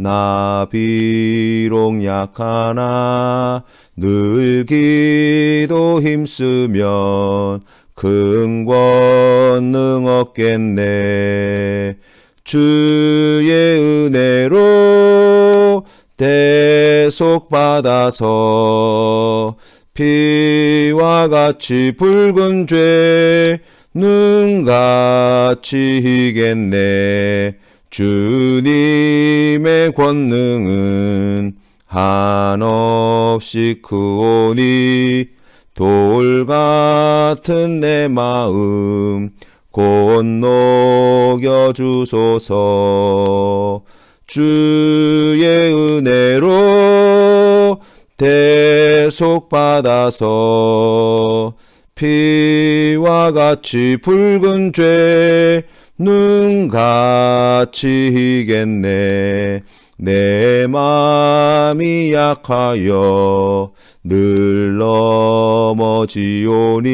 나 비록 약하나 늘 기도 힘쓰면 큰 권능 얻겠네. 주의 은혜로 대속 받아서 피와 같이 붉은 죄 눈같이 희겠네 주님의 권능은 한없이 크오니 돌 같은 내 마음 곧 녹여 주소서. 주의 은혜로 대속 받아서 피와 같이 붉은 죄 눈같이 희겠네. 내 마음이 약하여 늘 넘어지오니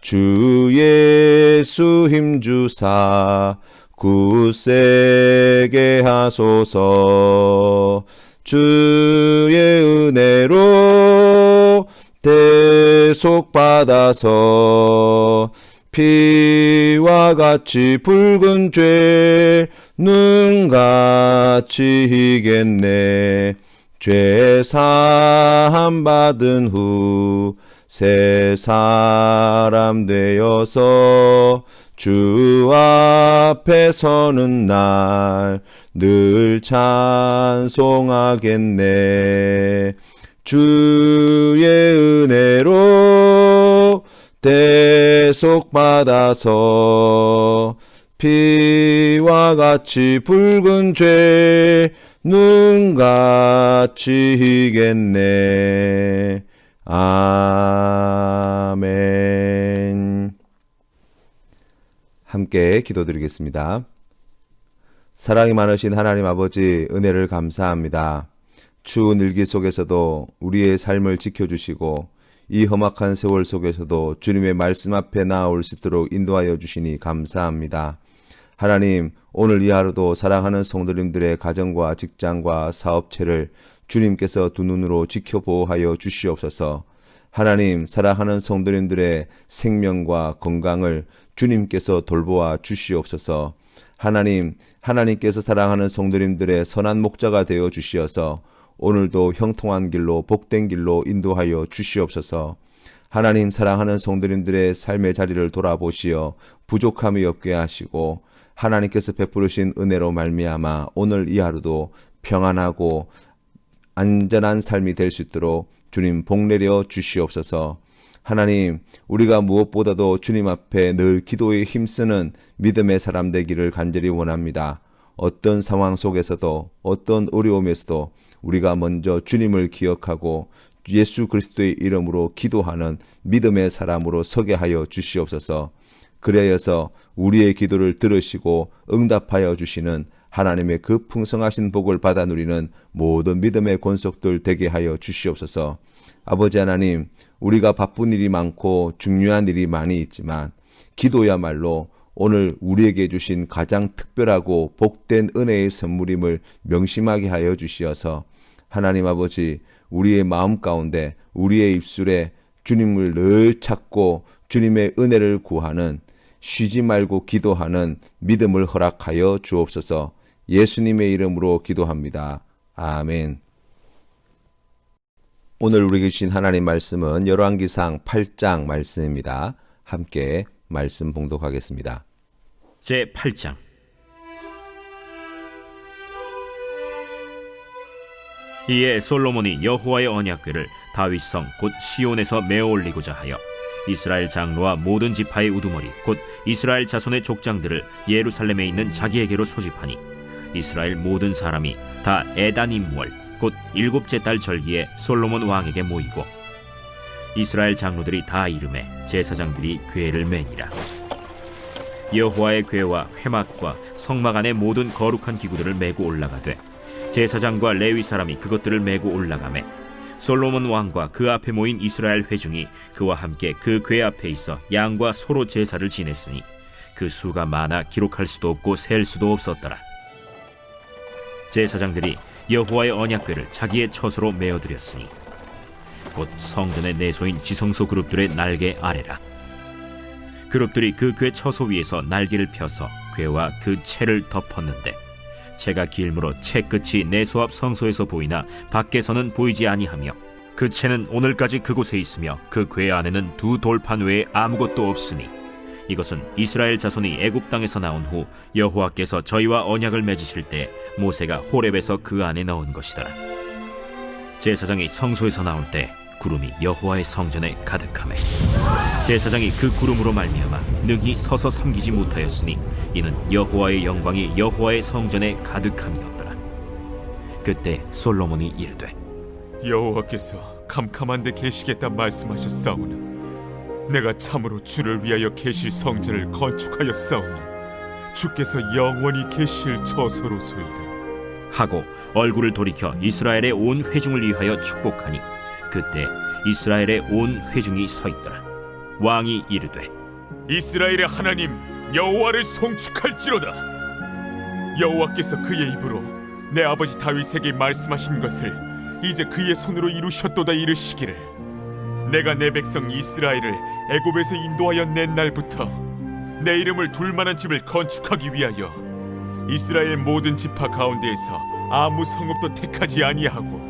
주 예수 힘주사 굳세게 하소서. 주의 은혜로 대속 받아서 피와 같이 붉은 죄 눈같이 희겠네. 죄 사함 받은 후 새 사람 되어서 주 앞에 서는 날 늘 찬송하겠네. 주의 은혜로 대속 받아서 피와 같이 붉은 죄 눈같이 희겠네 아멘 함께 기도드리겠습니다. 사랑이 많으신 하나님 아버지 은혜를 감사합니다. 추운 일기 속에서도 우리의 삶을 지켜주시고 이 험악한 세월 속에서도 주님의 말씀 앞에 나올 수 있도록 인도하여 주시니 감사합니다. 하나님, 오늘 이 하루도 사랑하는 성도님들의 가정과 직장과 사업체를 주님께서 두 눈으로 지켜보호하여 주시옵소서. 하나님, 사랑하는 성도님들의 생명과 건강을 주님께서 돌보아 주시옵소서. 하나님, 하나님께서 사랑하는 성도님들의 선한 목자가 되어 주시어서 오늘도 형통한 길로 복된 길로 인도하여 주시옵소서. 하나님 사랑하는 성도님들의 삶의 자리를 돌아보시어 부족함이 없게 하시고 하나님께서 베푸르신 은혜로 말미암아 오늘 이 하루도 평안하고 안전한 삶이 될 수 있도록 주님 복 내려 주시옵소서. 하나님, 우리가 무엇보다도 주님 앞에 늘 기도에 힘쓰는 믿음의 사람 되기를 간절히 원합니다. 어떤 상황 속에서도 어떤 어려움에서도 우리가 먼저 주님을 기억하고 예수 그리스도의 이름으로 기도하는 믿음의 사람으로 서게 하여 주시옵소서. 그래여서 우리의 기도를 들으시고 응답하여 주시는 하나님의 그 풍성하신 복을 받아 누리는 모든 믿음의 권속들 되게 하여 주시옵소서. 아버지 하나님, 우리가 바쁜 일이 많고 중요한 일이 많이 있지만 기도야말로 오늘 우리에게 주신 가장 특별하고 복된 은혜의 선물임을 명심하게 하여 주시어서 하나님 아버지 우리의 마음 가운데 우리의 입술에 주님을 늘 찾고 주님의 은혜를 구하는 쉬지 말고 기도하는 믿음을 허락하여 주옵소서 예수님의 이름으로 기도합니다. 아멘. 오늘 우리에게 주신 하나님 말씀은 열왕기상 8장 말씀입니다. 함께 말씀 봉독하겠습니다. 제 8장 이에 솔로몬이 여호와의 언약궤를 다윗성 곧 시온에서 메어 올리고자 하여 이스라엘 장로와 모든 지파의 우두머리 곧 이스라엘 자손의 족장들을 예루살렘에 있는 자기에게로 소집하니 이스라엘 모든 사람이 다 에다님월 곧 일곱째 달 절기에 솔로몬 왕에게 모이고 이스라엘 장로들이 다 이름에 제사장들이 궤를 매니라. 여호와의 궤와 회막과 성막 안의 모든 거룩한 기구들을 메고 올라가되 제사장과 레위 사람이 그것들을 메고 올라가매 솔로몬 왕과 그 앞에 모인 이스라엘 회중이 그와 함께 그 궤 앞에 있어 양과 소로 제사를 지냈으니 그 수가 많아 기록할 수도 없고 셀 수도 없었더라. 제사장들이 여호와의 언약궤를 자기의 처소로 메어 드렸으니 곧 성전의 내소인 지성소 그룹들의 날개 아래라. 그룹들이 그궤 처소 위에서 날개를 펴서 궤와 그 채를 덮었는데 채가 길므로 채 끝이 내소 앞 성소에서 보이나 밖에서는 보이지 아니하며 그 채는 오늘까지 그곳에 있으며 그궤 안에는 두 돌판 외에 아무것도 없으니 이것은 이스라엘 자손이 애굽 땅에서 나온 후 여호와께서 저희와 언약을 맺으실 때 모세가 호렙에서 그 안에 넣은 것이더라. 제사장이 성소에서 나올 때 구름이 여호와의 성전에 가득하매 제사장이 그 구름으로 말미암아 능히 서서 섬기지 못하였으니 이는 여호와의 영광이 여호와의 성전에 가득함이었더라. 그때 솔로몬이 이르되 여호와께서 캄캄한데 계시겠다 말씀하셨사오나 내가 참으로 주를 위하여 계실 성전을 건축하였사오니 주께서 영원히 계실 처소로소이다. 하고 얼굴을 돌이켜 이스라엘의 온 회중을 위하여 축복하니 그때 이스라엘의 온 회중이 서 있더라. 왕이 이르되 이스라엘의 하나님 여호와를 송축할지로다. 여호와께서 그의 입으로 내 아버지 다윗에게 말씀하신 것을 이제 그의 손으로 이루셨도다 이르시기를. 내가 내 백성 이스라엘을 애굽에서 인도하여 낸 날부터 내 이름을 둘 만한 집을 건축하기 위하여 이스라엘 모든 지파 가운데에서 아무 성읍도 택하지 아니하고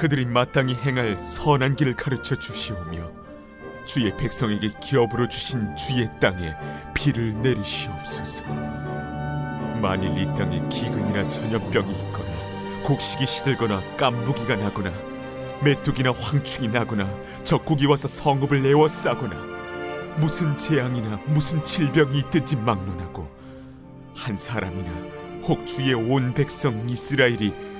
그들이 마땅히 행할 선한 길을 가르쳐 주시오며 주의 백성에게 기업으로 주신 주의 땅에 비를 내리시옵소서. 만일 이 땅에 기근이나 전염병이 있거나 곡식이 시들거나 깐부기가 나거나 메뚜기나 황충이 나거나 적국이 와서 성읍을 에워싸거나 무슨 재앙이나 무슨 질병이 있든지 막론하고 한 사람이나 혹 주의 온 백성 이스라엘이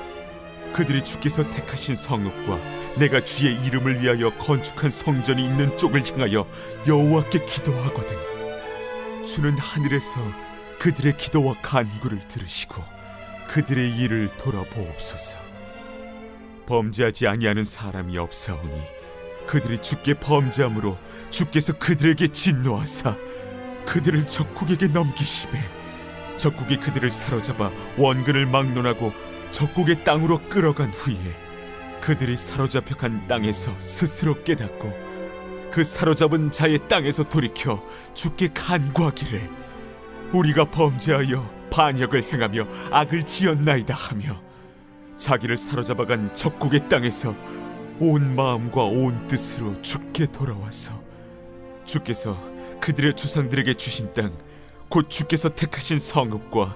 그들이 주께서 택하신 성읍과 내가 주의 이름을 위하여 건축한 성전이 있는 쪽을 향하여 여호와께 기도하거든. 주는 하늘에서 그들의 기도와 간구를 들으시고 그들의 일을 돌아보옵소서. 범죄하지 아니하는 사람이 없사오니 그들이 주께 범죄함으로 주께서 그들에게 진노하사 그들을 적국에게 넘기시매 적국이 그들을 사로잡아 원근을 막론하고 적국의 땅으로 끌어간 후에 그들이 사로잡혀 간 땅에서 스스로 깨닫고 그 사로잡은 자의 땅에서 돌이켜 주께 간구하기를 우리가 범죄하여 반역을 행하며 악을 지었나이다 하며 자기를 사로잡아간 적국의 땅에서 온 마음과 온 뜻으로 주께 돌아와서 주께서 그들의 조상들에게 주신 땅 곧 주께서 택하신 성읍과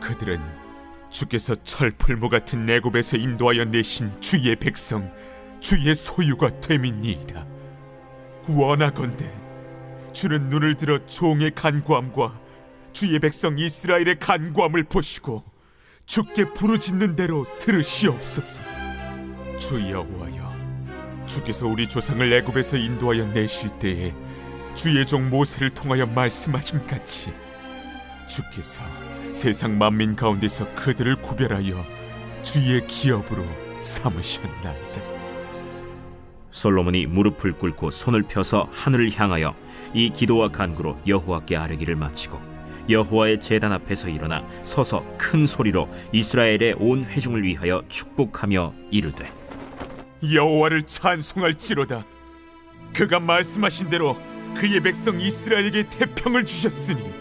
그들은 주께서 철풀무 같은 내굽에서 인도하여 내신 주의 백성, 주의 소유가 됨이니이다. 원하건대 주는 눈을 들어 종의 간구함과 주의 백성 이스라엘의 간구함을 보시고 주께 부르짖는 대로 들으시옵소서. 주 여호와여, 주께서 우리 조상을 애굽에서 인도하여 내실 때에 주의 종 모세를 통하여 말씀하신 같이 주께서 세상 만민 가운데서 그들을 구별하여 주의 기업으로 삼으셨나이다. 솔로몬이 무릎을 꿇고 손을 펴서 하늘을 향하여 이 기도와 간구로 여호와께 아뢰기를 마치고 여호와의 제단 앞에서 일어나 서서 큰 소리로 이스라엘의 온 회중을 위하여 축복하며 이르되 여호와를 찬송할지로다. 그가 말씀하신 대로 그의 백성 이스라엘에게 태평을 주셨으니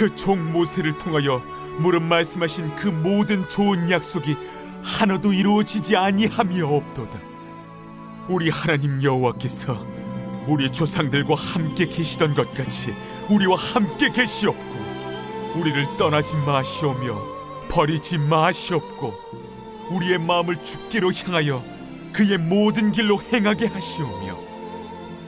그 종 모세를 통하여 무릇 말씀하신 그 모든 좋은 약속이 하나도 이루어지지 아니함이 없도다. 우리 하나님 여호와께서 우리 조상들과 함께 계시던 것 같이 우리와 함께 계시옵고 우리를 떠나지 마시오며 버리지 마시옵고 우리의 마음을 주께로 향하여 그의 모든 길로 행하게 하시오며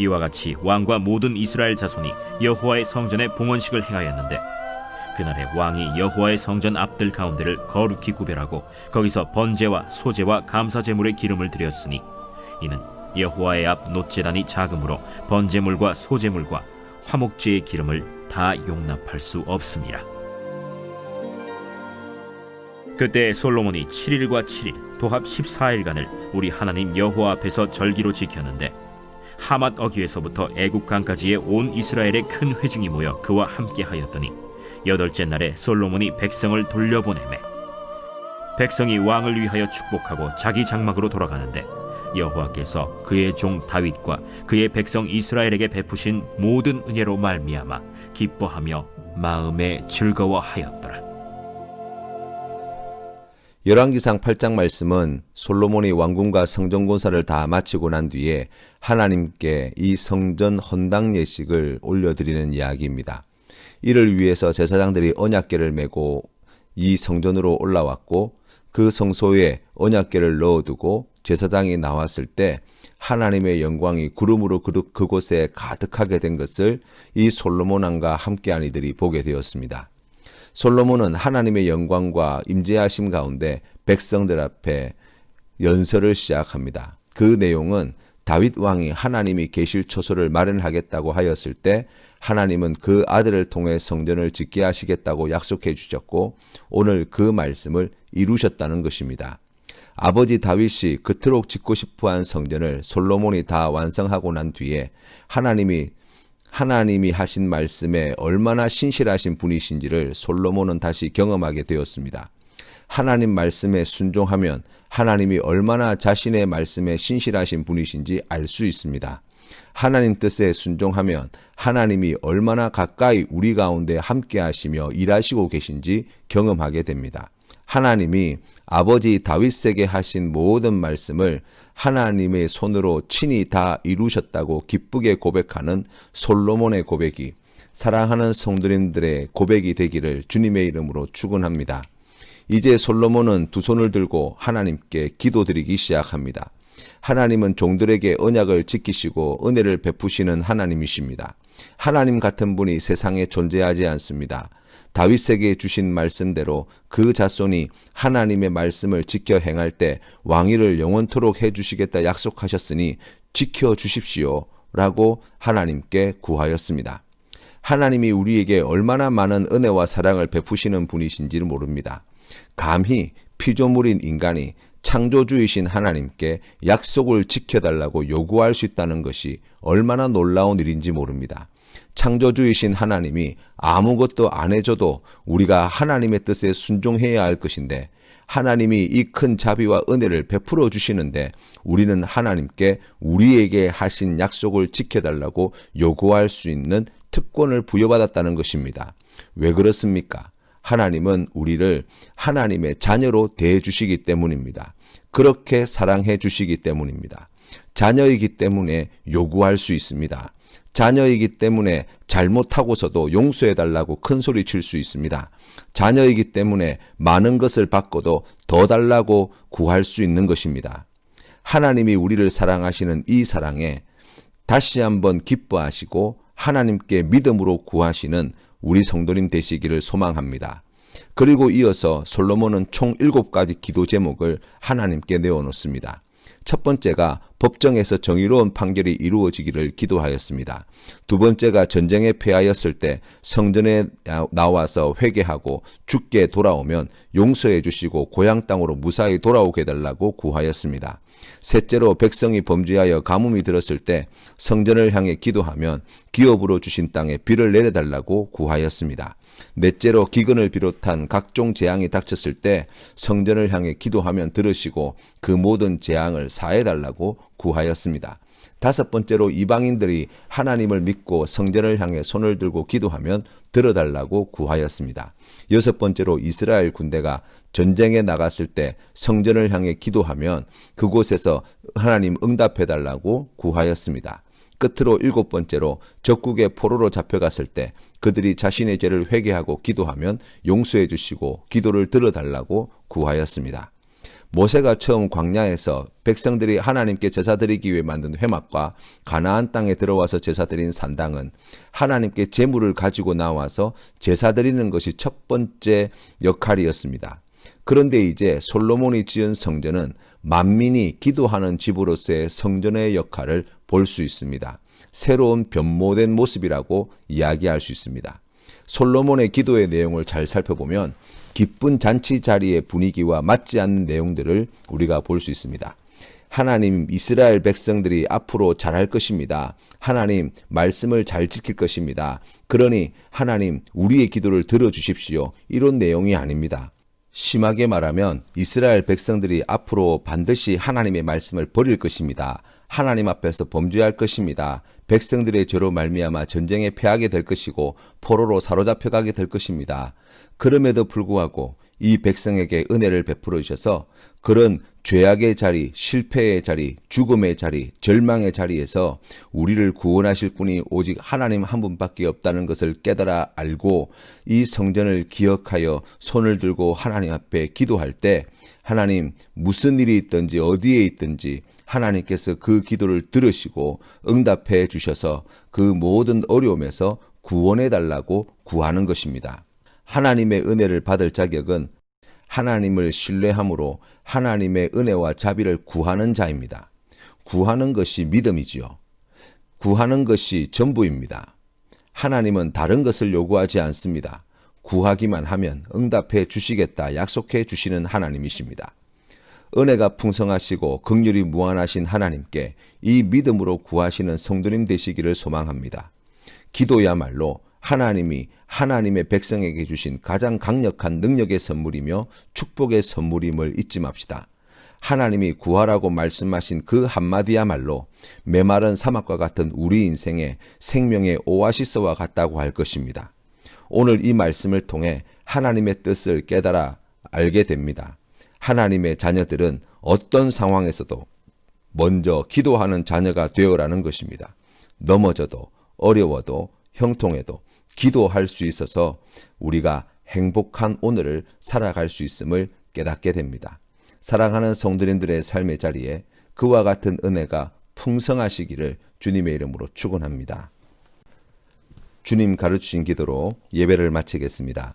이와 같이 왕과 모든 이스라엘 자손이 여호와의 성전에 봉헌식을 행하였는데 그날에 왕이 여호와의 성전 앞들 가운데를 거룩히 구별하고 거기서 번제와 소제와 감사 제물의 기름을 드렸으니 이는 여호와의 앞 노제단이 작음으로 번제물과 소제물과 화목제의 기름을 다 용납할 수 없습니다. 그때 솔로몬이 7일과 7일 도합 14일간을 우리 하나님 여호와 앞에서 절기로 지켰는데 하맛 어귀에서부터 애국 강까지의 온 이스라엘의 큰 회중이 모여 그와 함께 하였더니 여덟째 날에 솔로몬이 백성을 돌려보내매 백성이 왕을 위하여 축복하고 자기 장막으로 돌아가는데 여호와께서 그의 종 다윗과 그의 백성 이스라엘에게 베푸신 모든 은혜로 말미암아 기뻐하며 마음에 즐거워하였더라. 열왕기상 8장 말씀은 솔로몬이 왕궁과 성전 공사를 다 마치고 난 뒤에 하나님께 이 성전 헌당 예식을 올려드리는 이야기입니다. 이를 위해서 제사장들이 언약궤를 메고 이 성전으로 올라왔고 그 성소에 언약궤를 넣어두고 제사장이 나왔을 때 하나님의 영광이 구름으로 그- 그곳에 가득하게 된 것을 이 솔로몬 왕과 함께 한 이들이 보게 되었습니다. 솔로몬은 하나님의 영광과 임재하심 가운데 백성들 앞에 연설을 시작합니다. 그 내용은 다윗 왕이 하나님이 계실 처소를 마련하겠다고 하였을 때 하나님은 그 아들을 통해 성전을 짓게 하시겠다고 약속해 주셨고 오늘 그 말씀을 이루셨다는 것입니다. 아버지 다윗이 그토록 짓고 싶어 한 성전을 솔로몬이 다 완성하고 난 뒤에 하나님이 하나님이 하신 말씀에 얼마나 신실하신 분이신지를 솔로몬은 다시 경험하게 되었습니다. 하나님 말씀에 순종하면 하나님이 얼마나 자신의 말씀에 신실하신 분이신지 알 수 있습니다. 하나님 뜻에 순종하면 하나님이 얼마나 가까이 우리 가운데 함께 하시며 일하시고 계신지 경험하게 됩니다. 하나님이 아버지 다윗에게 하신 모든 말씀을 하나님의 손으로 친히 다 이루셨다고 기쁘게 고백하는 솔로몬의 고백이 사랑하는 성도님들의 고백이 되기를 주님의 이름으로 축원합니다. 이제 솔로몬은 두 손을 들고 하나님께 기도드리기 시작합니다. 하나님은 종들에게 언약을 지키시고 은혜를 베푸시는 하나님이십니다. 하나님 같은 분이 세상에 존재하지 않습니다. 다윗에게 주신 말씀대로 그 자손이 하나님의 말씀을 지켜 행할 때 왕위를 영원토록 해 주시겠다 약속하셨으니 지켜 주십시오. 라고 하나님께 구하였습니다. 하나님이 우리에게 얼마나 많은 은혜와 사랑을 베푸시는 분이신지를 모릅니다. 감히 피조물인 인간이 창조주이신 하나님께 약속을 지켜달라고 요구할 수 있다는 것이 얼마나 놀라운 일인지 모릅니다. 창조주이신 하나님이 아무것도 안 해줘도 우리가 하나님의 뜻에 순종해야 할 것인데 하나님이 이 큰 자비와 은혜를 베풀어 주시는데 우리는 하나님께 우리에게 하신 약속을 지켜달라고 요구할 수 있는 특권을 부여받았다는 것입니다. 왜 그렇습니까? 하나님은 우리를 하나님의 자녀로 대해주시기 때문입니다. 그렇게 사랑해 주시기 때문입니다. 자녀이기 때문에 요구할 수 있습니다. 자녀이기 때문에 잘못하고서도 용서해 달라고 큰 소리 칠 수 있습니다. 자녀이기 때문에 많은 것을 받고도 더 달라고 구할 수 있는 것입니다. 하나님이 우리를 사랑하시는 이 사랑에 다시 한번 기뻐하시고 하나님께 믿음으로 구하시는 우리 성도님 되시기를 소망합니다. 그리고 이어서 솔로몬은 총 7가지 기도 제목을 하나님께 내어놓습니다. 첫 번째가 법정에서 정의로운 판결이 이루어지기를 기도하였습니다. 두 번째가 전쟁에 패하였을 때 성전에 나와서 회개하고 죽게 돌아오면 용서해 주시고 고향 땅으로 무사히 돌아오게 해달라고 구하였습니다. 셋째로 백성이 범죄하여 가뭄이 들었을 때 성전을 향해 기도하면 기업으로 주신 땅에 비를 내려달라고 구하였습니다. 넷째로 기근을 비롯한 각종 재앙이 닥쳤을 때 성전을 향해 기도하면 들으시고 그 모든 재앙을 사해달라고 구하였습니다. 다섯 번째로 이방인들이 하나님을 믿고 성전을 향해 손을 들고 기도하면 들어달라고 구하였습니다. 여섯 번째로 이스라엘 군대가 전쟁에 나갔을 때 성전을 향해 기도하면 그곳에서 하나님 응답해달라고 구하였습니다. 끝으로 일곱 번째로 적국의 포로로 잡혀갔을 때 그들이 자신의 죄를 회개하고 기도하면 용서해 주시고 기도를 들어달라고 구하였습니다. 모세가 처음 광야에서 백성들이 하나님께 제사 드리기 위해 만든 회막과 가나안 땅에 들어와서 제사 드린 산당은 하나님께 제물을 가지고 나와서 제사 드리는 것이 첫 번째 역할이었습니다. 그런데 이제 솔로몬이 지은 성전은 만민이 기도하는 집으로서의 성전의 역할을 볼 수 있습니다. 새로운 변모된 모습이라고 이야기할 수 있습니다. 솔로몬의 기도의 내용을 잘 살펴보면 기쁜 잔치 자리의 분위기와 맞지 않는 내용들을 우리가 볼 수 있습니다. 하나님 이스라엘 백성들이 앞으로 잘할 것입니다. 하나님 말씀을 잘 지킬 것입니다. 그러니 하나님 우리의 기도를 들어주십시오. 이런 내용이 아닙니다. 심하게 말하면 이스라엘 백성들이 앞으로 반드시 하나님의 말씀을 버릴 것입니다. 하나님 앞에서 범죄할 것입니다. 백성들의 죄로 말미암아 전쟁에 패하게 될 것이고 포로로 사로잡혀 가게 될 것입니다. 그럼에도 불구하고 이 백성에게 은혜를 베풀어 주셔서 그런 죄악의 자리, 실패의 자리, 죽음의 자리, 절망의 자리에서 우리를 구원하실 분이 오직 하나님 한 분밖에 없다는 것을 깨달아 알고 이 성전을 기억하여 손을 들고 하나님 앞에 기도할 때 하나님 무슨 일이 있든지 어디에 있든지 하나님께서 그 기도를 들으시고 응답해 주셔서 그 모든 어려움에서 구원해 달라고 구하는 것입니다. 하나님의 은혜를 받을 자격은 하나님을 신뢰함으로 하나님의 은혜와 자비를 구하는 자입니다. 구하는 것이 믿음이지요. 구하는 것이 전부입니다. 하나님은 다른 것을 요구하지 않습니다. 구하기만 하면 응답해 주시겠다 약속해 주시는 하나님이십니다. 은혜가 풍성하시고 극률이 무한하신 하나님께 이 믿음으로 구하시는 성도님 되시기를 소망합니다. 기도야말로 하나님이 하나님의 백성에게 주신 가장 강력한 능력의 선물이며 축복의 선물임을 잊지 맙시다. 하나님이 구하라고 말씀하신 그 한마디야말로 메마른 사막과 같은 우리 인생의 생명의 오아시스와 같다고 할 것입니다. 오늘 이 말씀을 통해 하나님의 뜻을 깨달아 알게 됩니다. 하나님의 자녀들은 어떤 상황에서도 먼저 기도하는 자녀가 되어라는 것입니다. 넘어져도 어려워도 형통해도 기도할 수 있어서 우리가 행복한 오늘을 살아갈 수 있음을 깨닫게 됩니다. 사랑하는 성도님들의 삶의 자리에 그와 같은 은혜가 풍성하시기를 주님의 이름으로 축원합니다. 주님 가르치신 기도로 예배를 마치겠습니다.